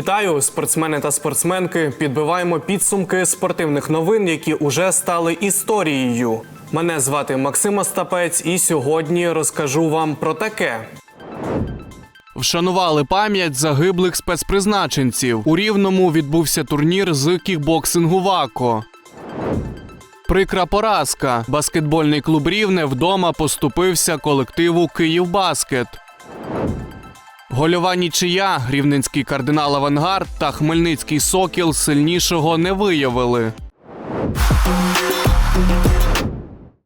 Вітаю, спортсмени та спортсменки. Підбиваємо підсумки спортивних новин, які уже стали історією. Мене звати Максим Остапець, і сьогодні розкажу вам про таке. Вшанували пам'ять загиблих спецпризначенців. У Рівному відбувся турнір з кікбоксингу ВАКО. Прикра поразка. Баскетбольний клуб Рівне вдома поступився колективу Київбаскет. Гольова нічия, рівненський кардинал Авангард та хмельницький сокіл сильнішого не виявили.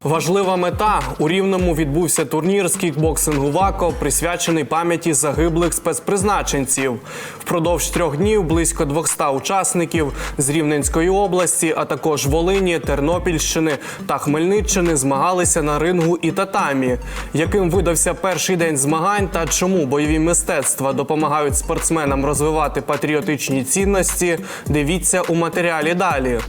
Важлива мета у рівному відбувся турнір з кікбоксингу ВАКО, присвячений пам'яті загиблих спецпризначенців. Впродовж трьох днів близько 200 учасників з Рівненської області, а також Волині, Тернопільщини та Хмельниччини змагалися на рингу і татамі. Яким видався перший день змагань та чому бойові мистецтва допомагають спортсменам розвивати патріотичні цінності? Дивіться у матеріалі далі.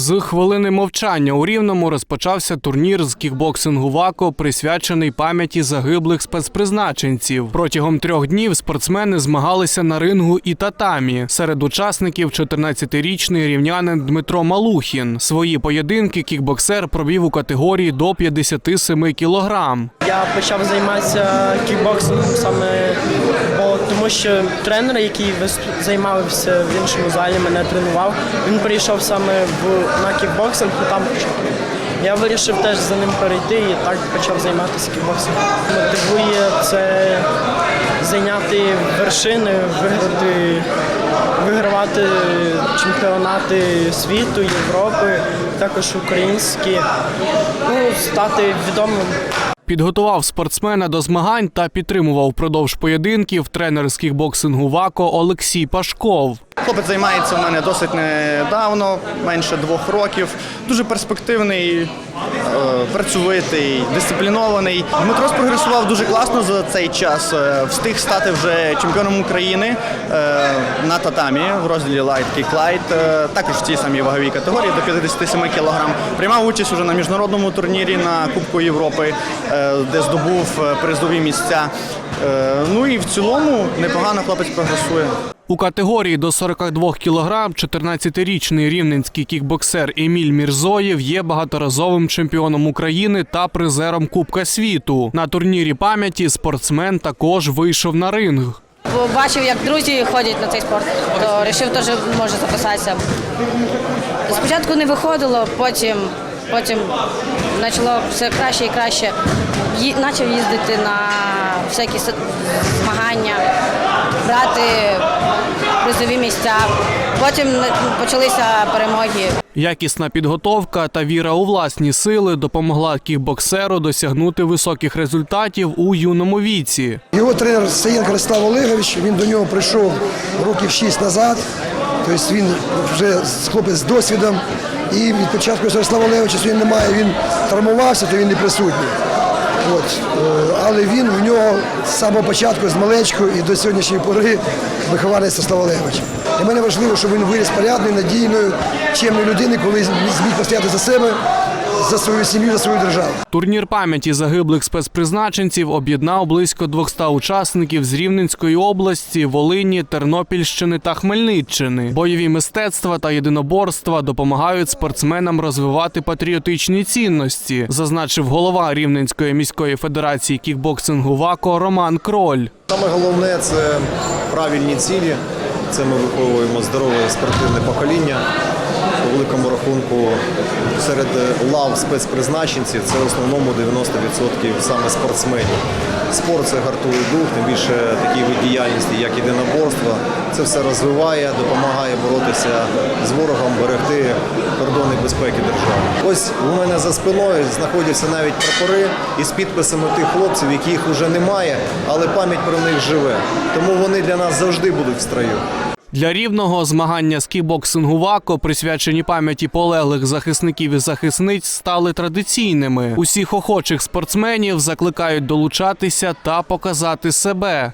З хвилини мовчання у Рівному розпочався турнір з кікбоксингу ВАКО, присвячений пам'яті загиблих спецпризначенців. Протягом трьох днів спортсмени змагалися на рингу і татамі. Серед учасників 14-річний рівнянин Дмитро Малухін. Свої поєдинки кікбоксер провів у категорії до 57 кілограм. Я почав займатися кікбоксингом саме бо тому, що тренер, який займався в іншому залі, мене тренував. Він прийшов саме в на кікбоксинг, і там я вирішив теж за ним перейти і так почав займатися кікбоксингом. Мотивує це зайняти вершини, виграти, вигравати чемпіонати світу, Європи, також українські, ну, стати відомим. Підготував спортсмена до змагань та підтримував впродовж поєдинків тренер з ВАКО Олексій Пашков. Хлопець займається у мене досить недавно, менше двох років. Дуже перспективний, е, працьовитий, дисциплінований. Дмитро спрогресував дуже класно за цей час. Е, Встиг стати вже чемпіоном України е, на татамі в розділі Light Kick Light, також в цій самій ваговій категорії до 57 кг. Приймав участь уже на міжнародному турнірі на Кубку Європи, де здобув призові місця. Ну і в цілому непогано хлопець прогресує. У категорії до 42 кілограм 14-річний рівненський кікбоксер Еміль Мірзоєв є багаторазовим чемпіоном України та призером Кубка світу. На турнірі пам'яті спортсмен також вийшов на ринг. Бо бачив, як друзі ходять на цей спорт, то вирішив теж може записатися. Спочатку не виходило, потім, потім почало все краще і краще. Почав їздити на всякі змагання, брати призові місця. Потім почалися перемоги. Якісна підготовка та віра у власні сили допомогла кікбоксеру досягнути високих результатів у юному віці. Його тренер Саєнко Ростав Олегович, він до нього прийшов років 6 назад. Тобто він вже хлопець з досвідом. І від початку Ярослава Олеговича сьогодні немає, він травмувався, то він не присутній. От. е, Але він в нього з самого початку, з малечкою і до сьогоднішньої пори вихованець Слава Левич. Для мене важливо, щоб він виріс порядною, надійною, чемною людиною, коли зміг постояти за себе, за свою сім'ю, за свою державу. Турнір пам'яті загиблих спецпризначенців об'єднав близько 200 учасників з Рівненської області, Волині, Тернопільщини та Хмельниччини. Бойові мистецтва та єдиноборства допомагають спортсменам розвивати патріотичні цінності, зазначив голова Рівненської міської федерації кікбоксингу ВАКО Роман Кроль. Саме головне це правильні цілі. Це ми виховуємо здорове спортивне покоління. У великому рахунку серед лав спецпризначенців це в основному 90% саме спортсменів. Спорт це гартує дух, тим більше такі вид діяльності, як єдиноборство. Це все розвиває, допомагає боротися з ворогом, берегти кордони безпеки держави. Ось у мене за спиною знаходяться навіть прапори із підписами тих хлопців, яких вже немає, але пам'ять про них живе. Тому вони для нас завжди будуть в строю. Для рівного змагання з кібоксингу ВАКО, присвячені пам'яті полеглих захисників і захисниць, стали традиційними. Усіх охочих спортсменів закликають долучатися та показати себе.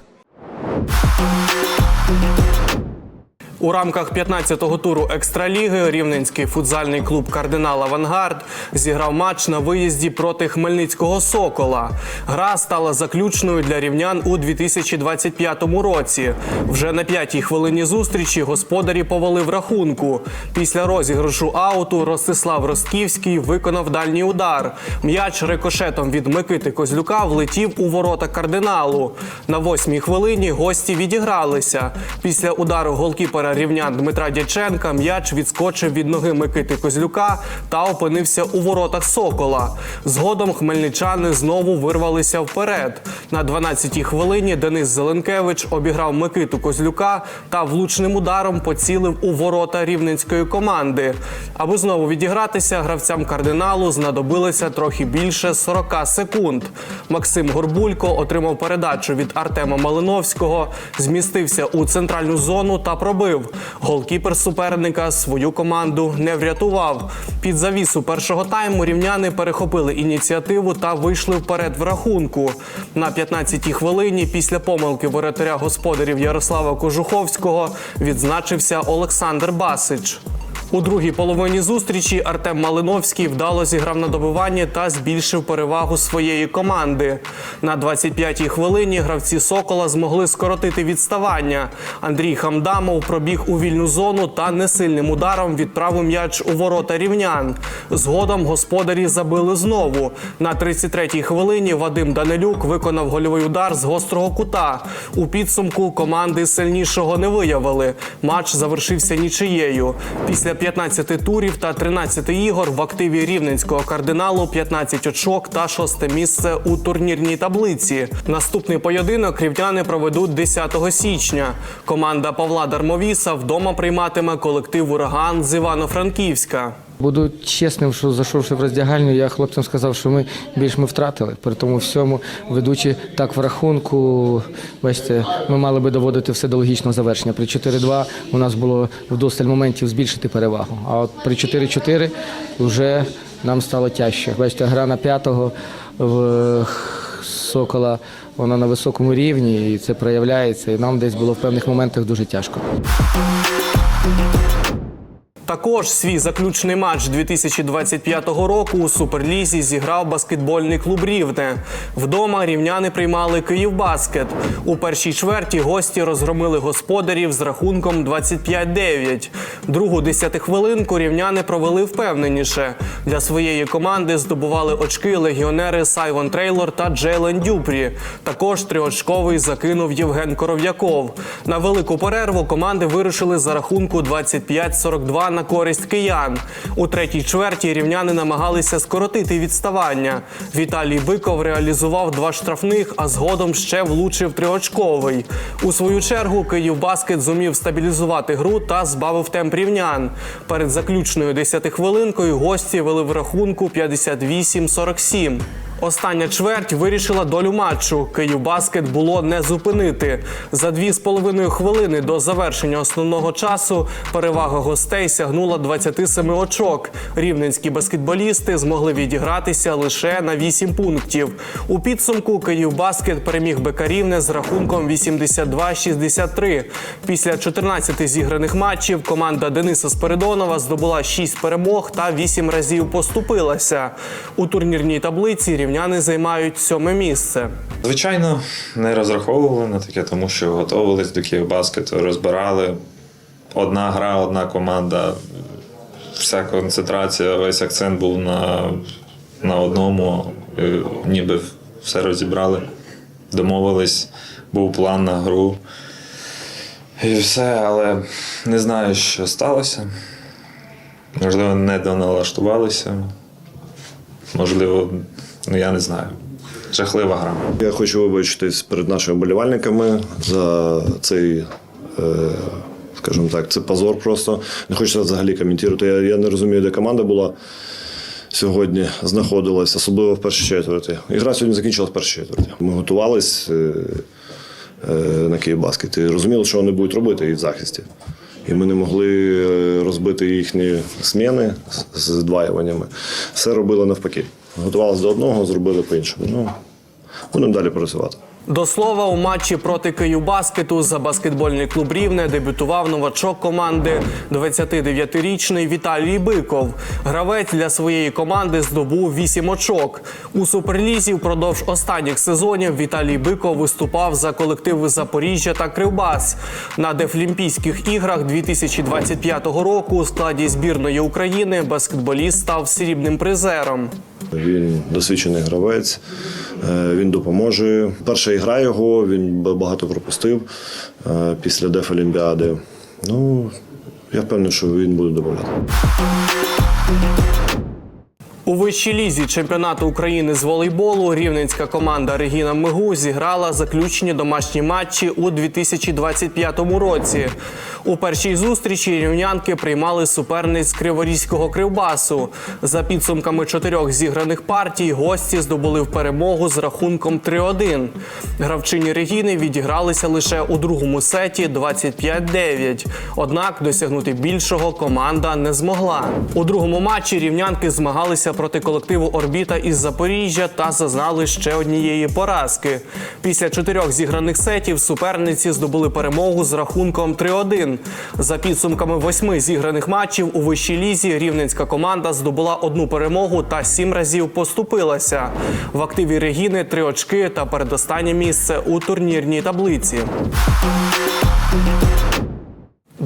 У рамках 15-го туру екстраліги рівненський футзальний клуб Кардинал Авангард зіграв матч на виїзді проти Хмельницького Сокола. Гра стала заключною для рівнян у 2025 році. Вже на п'ятій хвилині зустрічі господарі повели в рахунку. Після розіграшу ауту Ростислав Ростківський виконав дальній удар. М'яч рикошетом від Микити Козлюка влетів у ворота кардиналу. На восьмій хвилині гості відігралися. Після удару голкіпера рівнян Дмитра Дяченка м'яч відскочив від ноги Микити Козлюка та опинився у воротах Сокола. Згодом хмельничани знову вирвалися вперед. На 12-й хвилині Денис Зеленкевич обіграв Микиту Козлюка та влучним ударом поцілив у ворота рівненської команди. Аби знову відігратися, гравцям кардиналу знадобилося трохи більше 40 секунд. Максим Горбулько отримав передачу від Артема Малиновського, змістився у центральну зону та пробив. Голкіпер суперника свою команду не врятував. Під завісу першого тайму рівняни перехопили ініціативу та вийшли вперед в рахунку. На 15-й хвилині після помилки воротаря господарів Ярослава Кожуховського відзначився Олександр Басич. У другій половині зустрічі Артем Малиновський вдало зіграв на добиванні та збільшив перевагу своєї команди. На 25-й хвилині гравці Сокола змогли скоротити відставання. Андрій Хамдамов пробіг у вільну зону та несильним ударом відправив м'яч у ворота рівнян. Згодом господарі забили знову. На 33-й хвилині Вадим Данилюк виконав гольовий удар з гострого кута. У підсумку команди сильнішого не виявили. Матч завершився нічиєю. Після 15 турів та 13 ігор в активі рівненського кардиналу 15 очок та шосте місце у турнірній таблиці. Наступний поєдинок рівняни проведуть 10 січня. Команда Павла Дармовіса вдома прийматиме колектив Ураган з Івано-Франківська. Буду чесним, що зайшовши в роздягальню, я хлопцям сказав, що ми більш ми втратили. При тому всьому, ведучи так в рахунку, бачите, ми мали би доводити все до логічного завершення. При 4-2 у нас було вдосталь моментів збільшити перевагу. А от при 4-4 вже нам стало тяжче. Бачите, гра на п'ятого в Сокола, вона на високому рівні, і це проявляється. І нам десь було в певних моментах дуже тяжко. Також свій заключний матч 2025 року у Суперлізі зіграв баскетбольний клуб Рівне. Вдома рівняни приймали Київбаскет. У першій чверті гості розгромили господарів з рахунком 25-9. Другу десятихвилинку рівняни провели впевненіше. Для своєї команди здобували очки легіонери Сайвон Трейлор та Джейлен Дюпрі. Також триочковий закинув Євген Коров'яков. На велику перерву команди вирушили за рахунку 25-42 на користь киян. У третій чверті рівняни намагалися скоротити відставання. Віталій Биков реалізував два штрафних, а згодом ще влучив триочковий. У свою чергу Київбаскет зумів стабілізувати гру та збавив темп рівнян. Перед заключною десятихвилинкою гості вели в рахунку 58-47. Остання чверть вирішила долю матчу. Київбаскет було не зупинити. За дві з половиною хвилини до завершення основного часу перевага гостей сягнула 27 очок. Рівненські баскетболісти змогли відігратися лише на 8 пунктів. У підсумку Київбаскет переміг БК Рівне з рахунком 82-63. Після 14 зіграних матчів команда Дениса Спиридонова здобула 6 перемог та 8 разів поступилася. У турнірній таблиці рівняни займають сьоме мьоме Звичайно, не розраховували на таке, тому що готувалися до Київбаскету, розбирали одна гра, одна команда. Вся концентрація, весь акцент був на, на одному, е, ніби все розібрали, домовились, був план на гру. І все, але не знаю, що сталося. Можливо, не доналаштувалися. Можливо, ну я не знаю. Жахлива гра. Я хочу вибачитись перед нашими болівальниками за цей, е, скажімо так, це позор просто. Не хочеться взагалі коментувати. Я, я не розумію, де команда була сьогодні, знаходилась, особливо в першій четверті. Ігра сьогодні закінчилась в першій четверті. Ми готувались е, е, на Київбаскет і розуміли, що вони будуть робити і в захисті. І ми не могли е, розбити їхні зміни з- з здваюваннями. Все робили навпаки. Готувалися до одного, зробили по-іншому. Ну, будемо далі працювати. До слова, у матчі проти Київбаскету за баскетбольний клуб Рівне дебютував новачок команди 29-річний Віталій Биков. Гравець для своєї команди здобув 8 очок. У суперлізі впродовж останніх сезонів Віталій Биков виступав за колективи Запоріжжя та Кривбас. На Дефлімпійських іграх 2025 року у складі збірної України баскетболіст став срібним призером. Він досвідчений гравець, він допоможе. Перша ігра його, він багато пропустив е, після Дефолімпіади. Ну, я впевнений, що він буде додавати. У вищій лізі чемпіонату України з волейболу рівненська команда Регіна Мигу зіграла заключні домашні матчі у 2025 році. У першій зустрічі рівнянки приймали суперниць Криворізького кривбасу. За підсумками чотирьох зіграних партій гості здобули в перемогу з рахунком 3-1. Гравчині Регіни відігралися лише у другому сеті 25-9. Однак досягнути більшого команда не змогла. У другому матчі рівнянки змагалися проти колективу Орбіта із Запоріжжя та зазнали ще однієї поразки. Після чотирьох зіграних сетів суперниці здобули перемогу з рахунком 3-1. За підсумками восьми зіграних матчів у вищій лізі рівненська команда здобула одну перемогу та сім разів поступилася. В активі Регіни три очки та передостаннє місце у турнірній таблиці.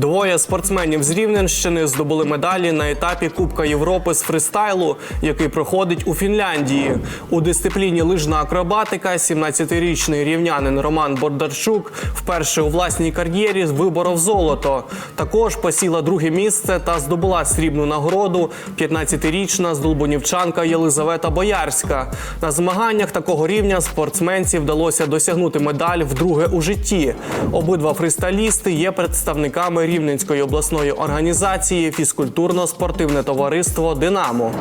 Двоє спортсменів з Рівненщини здобули медалі на етапі Кубка Європи з фристайлу, який проходить у Фінляндії. У дисципліні лижна акробатика 17-річний рівнянин Роман Бондарчук вперше у власній кар'єрі виборов золото. Також посіла друге місце та здобула срібну нагороду 15-річна здолбунівчанка Єлизавета Боярська. На змаганнях такого рівня спортсменці вдалося досягнути медаль вдруге у житті. Обидва фристайлісти є представниками Рівненської обласної організації фізкультурно-спортивне товариство Динамо.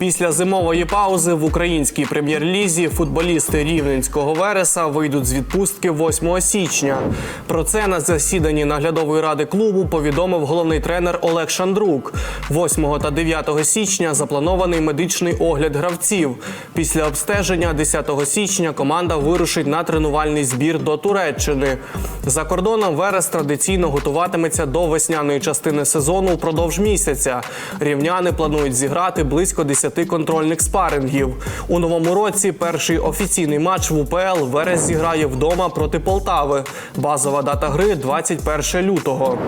Після зимової паузи в українській прем'єр-лізі футболісти рівненського вереса вийдуть з відпустки 8 січня. Про це на засіданні наглядової ради клубу повідомив головний тренер Олег Шандрук. 8 та 9 січня запланований медичний огляд гравців. Після обстеження 10 січня команда вирушить на тренувальний збір до Туреччини. За кордоном Верес традиційно готуватиметься до весняної частини сезону впродовж місяця. Рівняни планують зіграти близько 10 контрольних спарингів. У новому році перший офіційний матч в УПЛ Верес зіграє вдома проти Полтави. Базова дата гри 21 лютого.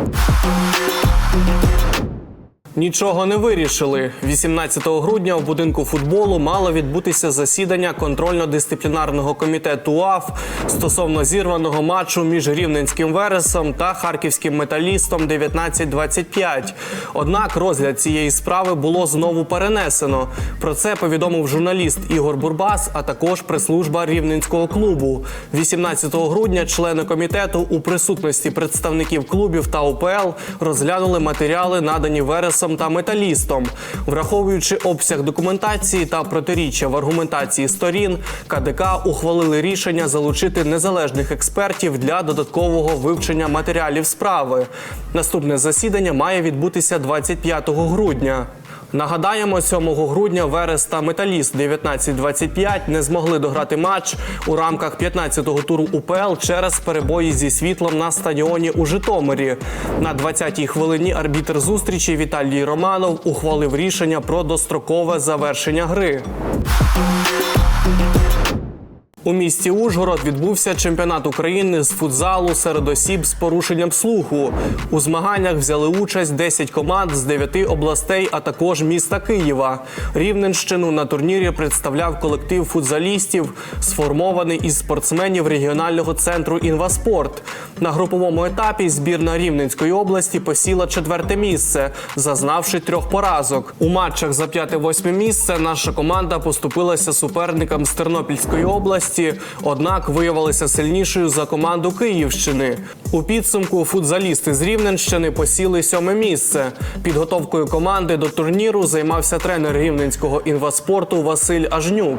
Нічого не вирішили. 18 грудня в будинку футболу мало відбутися засідання контрольно-дисциплінарного комітету УАФ стосовно зірваного матчу між рівненським вересом та харківським металістом 19-25. Однак розгляд цієї справи було знову перенесено. Про це повідомив журналіст Ігор Бурбас, а також прес-служба рівненського клубу. 18 грудня члени комітету у присутності представників клубів та УПЛ розглянули матеріали, надані вересом та металістом. Враховуючи обсяг документації та протиріччя в аргументації сторін, КДК ухвалили рішення залучити незалежних експертів для додаткового вивчення матеріалів справи. Наступне засідання має відбутися 25 грудня. Нагадаємо, 7 грудня Верес та Металіст 19-25 не змогли дограти матч у рамках 15-го туру УПЛ через перебої зі світлом на стадіоні у Житомирі. На 20-й хвилині арбітр зустрічі Віталій Романов ухвалив рішення про дострокове завершення гри. У місті Ужгород відбувся чемпіонат України з футзалу серед осіб з порушенням слуху. У змаганнях взяли участь 10 команд з 9 областей, а також міста Києва. Рівненщину на турнірі представляв колектив футзалістів, сформований із спортсменів регіонального центру Інваспорт. На груповому етапі збірна Рівненської області посіла четверте місце, зазнавши трьох поразок. У матчах за п'яте-восьме місце наша команда поступилася суперникам з Тернопільської області, однак виявилася сильнішою за команду Київщини. У підсумку футзалісти з Рівненщини посіли сьоме місце. Підготовкою команди до турніру займався тренер рівненського інваспорту Василь Ажнюк.